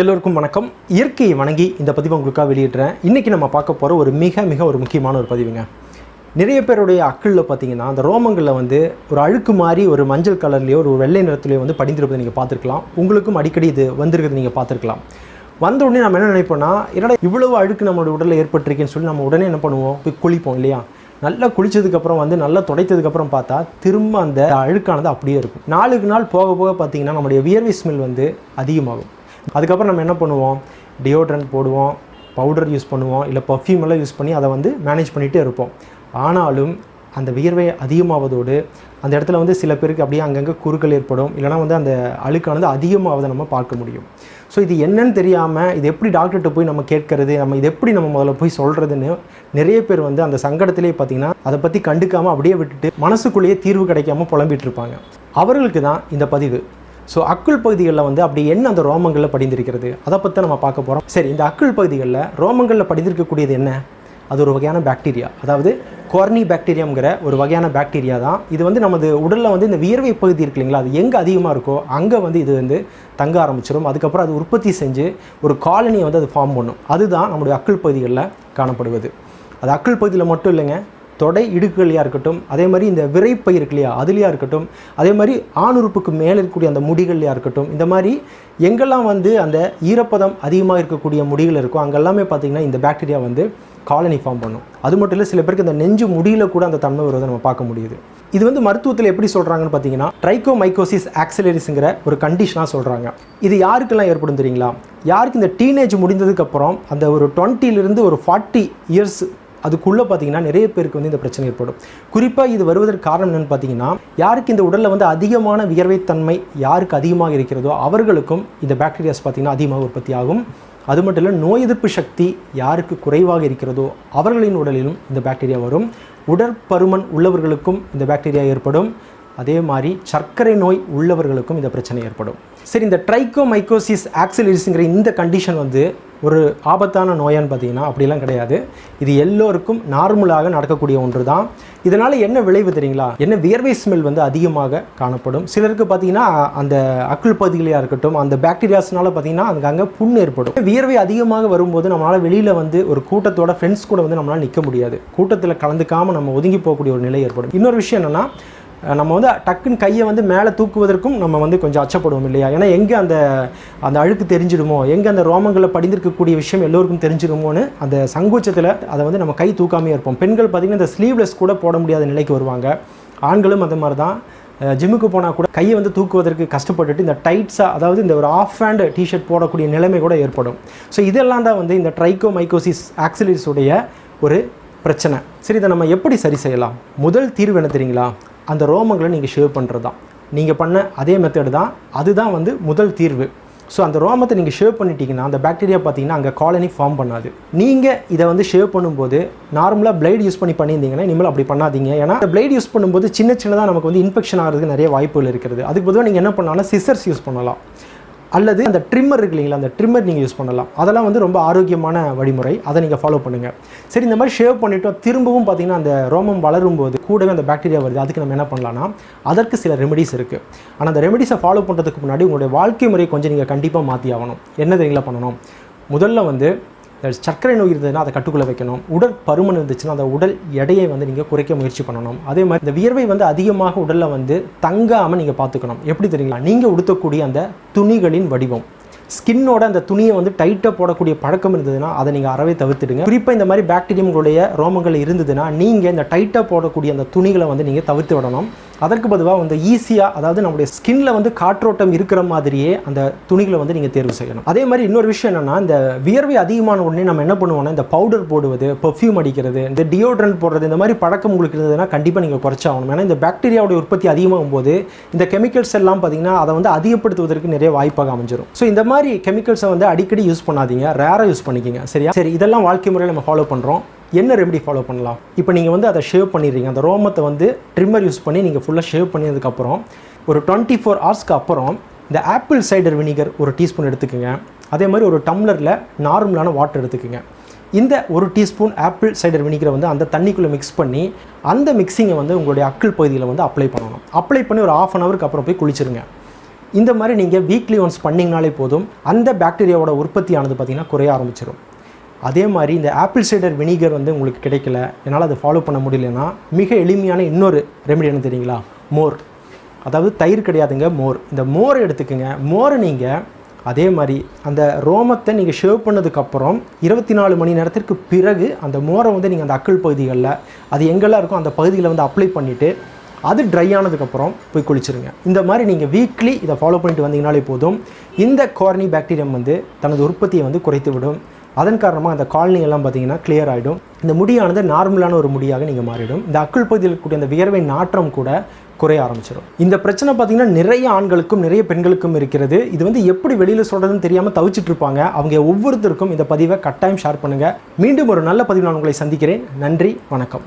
எல்லோருக்கும் வணக்கம். இயற்கையை வணங்கி இந்த பதிவை உங்களுக்காக வெளியிடுறேன். இன்றைக்கி நம்ம பார்க்க போகிற ஒரு மிக மிக ஒரு முக்கியமான ஒரு பதிவுங்க. நிறைய பேருடைய அக்கிளில் பார்த்தீங்கன்னா அந்த ரோமங்களில் வந்து ஒரு அழுக்கு மாதிரி ஒரு மஞ்சள் கலர்லேயோ ஒரு வெள்ளை நிறத்துலையோ வந்து படிந்திருப்பதை நீங்கள் பார்த்துருக்கலாம். உங்களுக்கும் அடிக்கடி இது வந்திருக்கிறது நீங்கள் பார்த்துருக்கலாம். வந்த உடனே நம்ம என்ன நினைப்போம்னா என்னடா இவ்வளவு அழுக்கு நம்மளோட உடலில் ஏற்பட்டிருக்கேன்னு சொல்லி நம்ம உடனே என்ன பண்ணுவோம்? போய் குளிப்போம் இல்லையா? நல்லா குளித்ததுக்கப்புறம் வந்து நல்லா துடைத்ததுக்கப்புறம் பார்த்தா திரும்ப அந்த அழுக்கானது அப்படியே இருக்கும். நாளுக்கு நாள் போக போக பார்த்தீங்கன்னா நம்முடைய வியர்வை ஸ்மெல் வந்து அதிகமாகும். அதுக்கப்புறம் நம்ம என்ன பண்ணுவோம்? டியோட்ரண்ட் போடுவோம் பவுடர் யூஸ் பண்ணுவோம் இல்லை பர்ஃப்யூம் எல்லாம் யூஸ் பண்ணி அதை வந்து மேனேஜ் பண்ணிகிட்டே இருப்போம். ஆனாலும் அந்த வியர்வை அதிகமாவதோடு அந்த இடத்துல வந்து சில பேருக்கு அப்படியே அங்கங்கே குறுக்கள் ஏற்படும். இல்லைனா வந்து அந்த அழுக்கானது அதிகமாவதை நம்ம பார்க்க முடியும். ஸோ இது என்னன்னு தெரியாமல் இது எப்படி டாக்டர்கிட்ட போய் நம்ம கேட்கறது நம்ம இது எப்படி நம்ம முதல்ல போய் சொல்கிறதுன்னு நிறைய பேர் வந்து அந்த சங்கடத்திலே பார்த்தீங்கன்னா அதை பற்றி கண்டுக்காமல் அப்படியே விட்டுட்டு மனசுக்குள்ளேயே தீர்வு கிடைக்காம புலம்பிட்டு இருப்பாங்க. அவர்களுக்கு தான் இந்த பதிவு. ஸோ அக்குள் பகுதிகளில் வந்து அப்படி என்ன அந்த ரோமங்களில் படிந்திருக்கிறது? அதை பற்றி நம்ம பார்க்க போகிறோம் சரி இந்த அக்குள் பகுதிகளில் ரோமங்களில் படிந்திருக்கக்கூடியது என்ன? அது ஒரு வகையான பாக்டீரியா அதாவது கொர்னி பாக்டீரியாங்கிற ஒரு வகையான பாக்டீரியா தான். இது வந்து நமது உடலில் வந்து இந்த வியர்வை பகுதி இருக்கு இல்லைங்களா? அது எங்கே அதிகமாக இருக்கோ அங்கே வந்து இது வந்து தங்க ஆரம்பிச்சிடும் அதுக்கப்புறம் அது உற்பத்தி செஞ்சு ஒரு காலனியை வந்து அது ஃபார்ம் பண்ணும். அதுதான் நம்முடைய அக்குள் பகுதிகளில் காணப்படுவது. அது அக்குள் பகுதியில் மட்டும் இல்லைங்க தொடை இடுக்குகளையாக இருக்கட்டும் அதே மாதிரி இந்த விரைப்பை இருக்கு இல்லையா அதுலையாக இருக்கட்டும் அதே மாதிரி ஆணுறுப்புக்கு மேலே இருக்கக்கூடிய அந்த முடிகள்லையாக இருக்கட்டும் இந்த மாதிரி எங்கெல்லாம் வந்து அந்த ஈரப்பதம் அதிகமாக இருக்கக்கூடிய முடிகள் இருக்கோ அங்கெல்லாமே பார்த்திங்கன்னா இந்த பாக்டீரியா வந்து காலனி ஃபார்ம் பண்ணும். அது மட்டும் இல்லை சில பேருக்கு இந்த நெஞ்சு முடியில கூட அந்த தன்மை வருவதை நம்ம பார்க்க முடியுது. இது வந்து மருத்துவத்தில் எப்படி சொல்கிறாங்கன்னு பார்த்தீங்கன்னா ட்ரைகோமைகோசிஸ் ஆக்சிலரிஸுங்கிற ஒரு கண்டிஷனாக சொல்கிறாங்க இது யாருக்கெல்லாம் ஏற்படும் தெரியுங்களா? யாருக்கு இந்த டீனேஜ் முடிந்ததுக்கப்புறம் அந்த ஒரு டுவெண்ட்டிலிருந்து ஒரு ஃபார்ட்டி இயர்ஸ் அதுக்குள்ளே பார்த்தீங்கன்னா நிறைய பேருக்கு வந்து இந்த பிரச்சனை ஏற்படும். குறிப்பாக இது வருவதற்கு காரணம் என்னென்னு பார்த்தீங்கன்னா யாருக்கு இந்த உடலில் வந்து அதிகமான வியர்வைத்தன்மை யாருக்கு அதிகமாக இருக்கிறதோ அவர்களுக்கும் இந்த பாக்டீரியாஸ் பார்த்தீங்கன்னா அதிகமாக உற்பத்தி ஆகும். அது மட்டும் இல்லை நோய் எதிர்ப்பு சக்தி யாருக்கு குறைவாக இருக்கிறதோ அவர்களின் உடலிலும் இந்த பாக்டீரியா வரும். உடற்பருமன் உள்ளவர்களுக்கும் இந்த பாக்டீரியா ஏற்படும். அதே மாதிரி சர்க்கரை நோய் உள்ளவர்களுக்கும் இந்த பிரச்சனை ஏற்படும். சரி இந்த ட்ரைகோமைக்கோசிஸ் ஆக்சிலிஸ்ங்கிற இந்த கண்டிஷன் வந்து ஒரு ஆபத்தான நோயான்னு பார்த்தீங்கன்னா அப்படிலாம் கிடையாது. இது எல்லோருக்கும் நார்மலாக நடக்கக்கூடிய ஒன்று தான் இதனால் என்ன விளைவு தெரியுங்களா? என்ன வியர்வை ஸ்மெல் வந்து அதிகமாக காணப்படும். சிலருக்கு பார்த்தீங்கன்னா அந்த அக்குள் பகுதிகளையாக இருக்கட்டும் அந்த பாக்டீரியாஸ்னால பார்த்தீங்கன்னா அங்கே அங்கே புண் ஏற்படும். வியர்வை அதிகமாக வரும்போது நம்மளால் வெளியில் வந்து ஒரு கூட்டத்தோட ஃப்ரெண்ட்ஸ் கூட வந்து நம்மளால் நிற்க முடியாது. கூட்டத்தில் கலந்துக்காமல் நம்ம ஒதுங்கி போகக்கூடிய ஒரு நிலை ஏற்படும். இன்னொரு விஷயம் என்னென்னா நம்ம வந்து டக்குன்னு கையை வந்து மேலே தூக்குவதற்கும் நம்ம வந்து கொஞ்சம் அச்சப்படுவோம் இல்லையா? ஏன்னா எங்கே அந்த அந்த அழுக்கு தெரிஞ்சிடுமோ? எங்கே அந்த ரோமங்களில் படிந்திருக்கக்கூடிய விஷயம் எல்லோருக்கும் தெரிஞ்சிடுமோன்னு அந்த சங்கோச்சத்தில் அதை வந்து நம்ம கை தூக்காமே இருப்போம். பெண்கள் பார்த்திங்கன்னா இந்த ஸ்லீவ்லெஸ் கூட போட முடியாத நிலைக்கு வருவாங்க. ஆண்களும் அந்த மாதிரி தான். ஜிம்முக்கு போனால் கூட கையை வந்து தூக்குவதற்கு கஷ்டப்பட்டுட்டு இந்த டைட்ஸாக அதாவது இந்த ஒரு ஆஃப் ஹேண்ட் டிஷர்ட் போடக்கூடிய நிலைமை கூட ஏற்படும். ஸோ இதெல்லாம் தான் வந்து இந்த ட்ரைகோ மைக்கோசிஸ் ஆக்சிலிஸுடைய ஒரு பிரச்சனை. சரி இதை நம்ம எப்படி சரி செய்யலாம்? முதல் தீர்வு என்ன தெரியுங்களா? அந்த ரோமங்களை நீங்கள் ஷேவ் பண்ணுறது தான் நீங்கள் பண்ண அதே மெத்தடு தான் அதுதான் வந்து முதல் தீர்வு. ஸோ அந்த ரோமத்தை நீங்கள் ஷேவ் பண்ணிட்டீங்கன்னா அந்த பாக்டீரியா பார்த்தீங்கன்னா அங்கே காலனி ஃபார்ம் பண்ணாது. நீங்கள் இதை வந்து ஷேவ் பண்ணும்போது நார்மலாக பிளைட் யூஸ் பண்ணி பண்ணியிருந்தீங்கன்னா இனிமேல் அப்படி பண்ணாதீங்க. ஏன்னா அந்த பிளைட் யூஸ் பண்ணும்போது சின்ன சின்னதாக நமக்கு வந்து இன்ஃபெக்ஷன் ஆகிறதுக்கு நிறைய வாய்ப்புகள் இருக்கிறது. அதுக்கு பொதுவாக நீங்கள் என்ன பண்ணாலும் சிசர்ஸ் யூஸ் பண்ணலாம். அல்லது அந்த ட்ரிம்மர் இருக்கு இல்லைங்களா அந்த ட்ரிம்மர் நீங்கள் யூஸ் பண்ணலாம். அதெல்லாம் வந்து ரொம்ப ஆரோக்கியமான வழிமுறை. அதை நீங்கள் ஃபாலோ பண்ணுங்கள் சரி இந்த மாதிரி ஷேவ் பண்ணிவிட்டோம் திரும்பவும் பார்த்தீங்கன்னா அந்த ரோமம் வளரும் போது கூடவே அந்த பாக்டீரியா வருது. அதுக்கு நம்ம என்ன பண்ணலாம்னா அதற்கு சில ரெமெடிஸ் இருக்குது ஆனால் அந்த ரெமெடிஸை ஃபாலோ பண்ணுறதுக்கு முன்னாடி உங்களுடைய வாழ்க்கை முறையை கொஞ்சம் நீங்கள் கண்டிப்பாக மாற்றி ஆகணும். என்ன தெரியுங்களா பண்ணணும்? முதல்ல வந்து சர்க்கரை நோய் இருந்ததுன்னா அதை கட்டுக்குள்ளே வைக்கணும். உடல் பருமன் இருந்துச்சுன்னா அந்த உடல் எடையை வந்து நீங்கள் குறைக்க முயற்சி பண்ணணும். அதே மாதிரி இந்த வியர்வை வந்து அதிகமாக உடலில் வந்து தங்காமல் நீங்கள் பார்த்துக்கணும். எப்படி தெரியுங்களா? நீங்கள் உடுத்தக்கூடிய அந்த துணிகளின் வடிவம். ஸ்கின்னோட அந்த துணியை வந்து டைட்டாக போடக்கூடிய பழக்கம் இருந்ததுன்னா அதை நீங்கள் அறவே தவிர்த்துடுங்க. குறிப்பாக இந்த மாதிரி பாக்டீரியங்களுடைய ரோமங்கள் இருந்ததுன்னா நீங்கள் இந்த டைட்டாக போடக்கூடிய அந்த துணிகளை வந்து நீங்கள் தவிர்த்து விடணும். அதற்கு பொதுவாக வந்து ஈஸியாக அதாவது நம்முடைய ஸ்கின்ல வந்து காற்றோட்டம் இருக்கிற மாதிரியே அந்த துணிகளை வந்து நீங்கள் தேர்வு செய்யணும். அதே மாதிரி இன்னொரு விஷயம் என்னென்னா இந்த வியர்வை அதிகமான உடனே நம்ம என்ன பண்ணுவோம்னா இந்த பவுடர் போடுவது பெர்ஃப்யூம் அடிக்கிறது இந்த டியோட்ரண்ட் போடுறது இந்த மாதிரி பழக்கம் உங்களுக்கு இருந்ததுன்னா கண்டிப்பாக நீங்கள் குறைச்சாகணும். ஏன்னா இந்த பாக்டீரியாவுடைய உற்பத்தி அதிகமாகும் போது இந்த கெமிக்கல்ஸ் எல்லாம் பார்த்தீங்கன்னா அதை வந்து அதிகப்படுத்துவதற்கு நிறைய வாய்ப்பாக அமைஞ்சிரும். ஸோ இந்த மாதிரி கெமிக்கல்ஸை வந்து அடிக்கடி யூஸ் பண்ணாதீங்க. ரேராக யூஸ் பண்ணிக்கிங்க. சரியா? சரி இதெல்லாம் வாழ்க்கை முறையில் நம்ம ஃபாலோ பண்ணுறோம் என்ன ரெமெடி ஃபாலோ பண்ணலாம்? இப்போ நீங்கள் வந்து அதை ஷேவ் பண்ணிடுறீங்க. அந்த ரோமத்தை வந்து ட்ரிம்மர் யூஸ் பண்ணி நீங்கள் ஃபுல்லாக ஷேவ் பண்ணதுக்கப்புறம் ஒரு டுவெண்ட்டி ஃபோர் ஹவர்ஸ்க்கு அப்புறம் இந்த ஆப்பிள் சைடர் வினிகர் ஒரு டீஸ்பூன் எடுத்துக்கோங்க. அதே மாதிரி ஒரு டம்ளரில் நார்மலான வாட்டர் எடுத்துக்கோங்க. இந்த ஒரு டீஸ்பூன் ஆப்பிள் சைடர் வினிகரை வந்து அந்த தண்ணிக்குள்ளே மிக்ஸ் பண்ணி அந்த மிக்சிங்கை வந்து உங்களுடைய அக்கிள் பகுதியில் வந்து அப்ளை பண்ணணும். அப்ளை பண்ணி ஒரு ஆஃப் அன் ஹவருக்கு அப்புறம் போய் குளிச்சிருங்க. இந்த மாதிரி நீங்கள் வீக்லி ஒன்ஸ் பண்ணிங்கனாலே போதும் அந்த பாக்டீரியாவோட உற்பத்தியானது பார்த்திங்கன்னா குறைய ஆரம்பிச்சிடும் அதே மாதிரி இந்த ஆப்பிள் சைடர் வினிகர் வந்து உங்களுக்கு கிடைக்கல என்னால் அதை ஃபாலோ பண்ண முடியலன்னா மிக எளிமையான இன்னொரு ரெமெடி என்ன தெரியுங்களா? மோர். அதாவது தயிர் கிடையாதுங்க மோர். இந்த மோரை எடுத்துக்கோங்க. மோரை நீங்கள் அதே மாதிரி அந்த ரோமத்தை நீங்கள் ஷேவ் பண்ணதுக்கப்புறம் இருபத்தி நாலு மணி நேரத்திற்கு பிறகு அந்த மோரை வந்து நீங்கள் அந்த அக்கல் பகுதிகளில் அது எங்கெல்லாம் இருக்கோ அந்த பகுதியில் வந்து அப்ளை பண்ணிவிட்டு அது ட்ரை ஆனதுக்கப்புறம் போய் குளிச்சிருங்க. இந்த மாதிரி நீங்கள் வீக்லி இதை ஃபாலோ பண்ணிட்டு வந்தீங்கனாலே போதும். இந்த கார்னி பாக்டீரியம் வந்து தனது உற்பத்தியை வந்து குறைத்து விடும் அதன் காரணமாக அந்த காலனி எல்லாம் பார்த்தீங்கன்னா கிளியர் ஆகிடும் இந்த முடியானது நார்மலான ஒரு முடியாக நீங்கள் மாறிடும். இந்த அக்குள் பகுதியில் இருக்கக்கூடிய அந்த வியர்வை நாற்றம் கூட குறைய ஆரம்பிச்சிடும். இந்த பிரச்சனை பார்த்தீங்கன்னா நிறைய ஆண்களுக்கும் நிறைய பெண்களுக்கும் இருக்கிறது. இது வந்து எப்படி வெளியில் சொல்கிறதுன்னு தெரியாமல் தவிச்சிட்டு இருப்பாங்க. அவங்க ஒவ்வொருத்தருக்கும் இந்த பதிவை கட்டாயம் ஷேர் பண்ணுங்கள் மீண்டும் ஒரு நல்ல பதிவில் நான் உங்களை சந்திக்கிறேன். நன்றி வணக்கம்.